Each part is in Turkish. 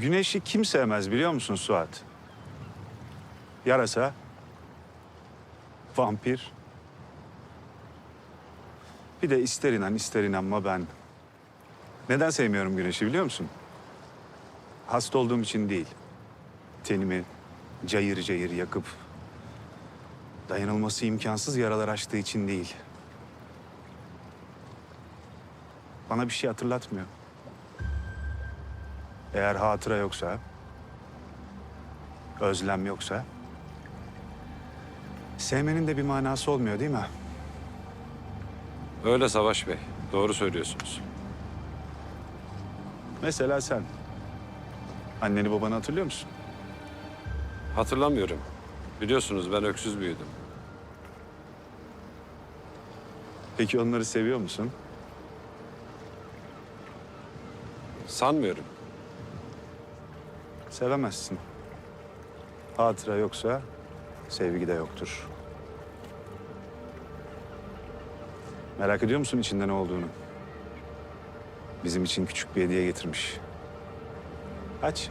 Güneşi kim sevmez biliyor musun Suat? Yarasa, vampir. Bir de ister inan ister inanma ben. Neden sevmiyorum güneşi biliyor musun? Hasta olduğum için değil. Tenimi cayır cayır yakıp dayanılması imkansız yaralar açtığı için değil. Bana bir şey hatırlatmıyor. Eğer hatıra yoksa, özlem yoksa, sevmenin de bir manası olmuyor değil mi? Öyle Savaş Bey. Doğru söylüyorsunuz. Mesela sen. Anneni babanı hatırlıyor musun? Hatırlamıyorum. Biliyorsunuz ben öksüz büyüdüm. Peki onları seviyor musun? Sanmıyorum. Sevemezsin. Hatıra yoksa sevgi de yoktur. Merak ediyor musun içinde ne olduğunu? Bizim için küçük bir hediye getirmiş. Aç.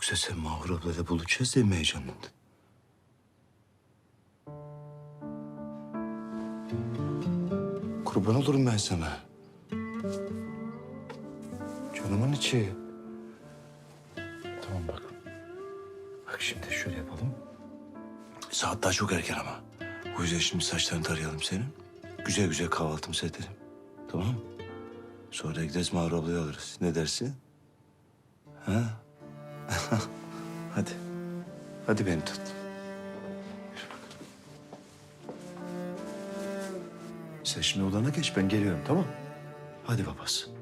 Yoksa sen Mahur ablayla buluşacağız diye mi heyecanlandın? Kurban olurum ben sana. Canımın içi. Tamam bak. Bak şimdi şöyle yapalım. Saat daha çok erken ama. O yüzden şimdi saçlarını tarayalım senin. Güzel güzel kahvaltımızı edelim. Tamam mı? Sonra gideriz Mağrur ablayı alırız. Ne dersin? Ha? Hadi. Hadi beni tut. Yürü bak. Sen şimdi odana geç ben geliyorum tamam? Hadi babası.